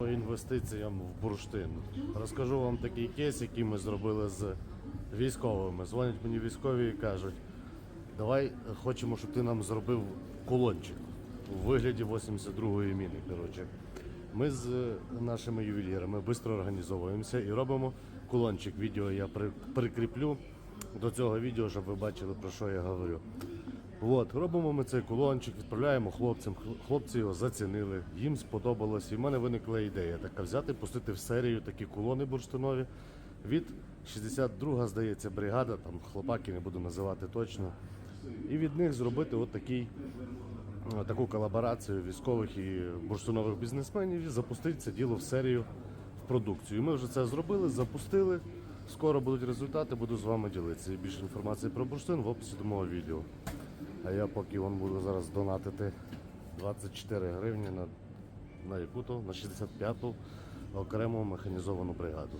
По інвестиціям в бурштин. Розкажу вам такий кейс, який ми зробили з військовими. Дзвонять мені військові і кажуть, давай хочемо, щоб ти нам зробив колончик у вигляді 82-ї міни. Коротше. Ми з нашими ювелірами швидко організовуємося і робимо колончик. Відео я прикріплю до цього відео, щоб ви бачили, про що я говорю. От, робимо ми цей кулончик, відправляємо хлопцям. Хлопці його зацінили, їм сподобалось. І в мене виникла ідея така взяти, пустити в серію такі кулони бурштинові від 62, здається, бригада, там хлопаки не буду називати точно. І від них зробити от такий, е, таку колаборацію військових і бурштинових бізнесменів і запустити це діло в серію в продукцію. І ми вже це зробили, запустили. Скоро будуть результати, буду з вами ділитися. І більше інформації про бурштин в описі до мого відео. А я поки вон буду зараз донатити 24 гривні на, на яку то? На 65-ту окрему механізовану бригаду.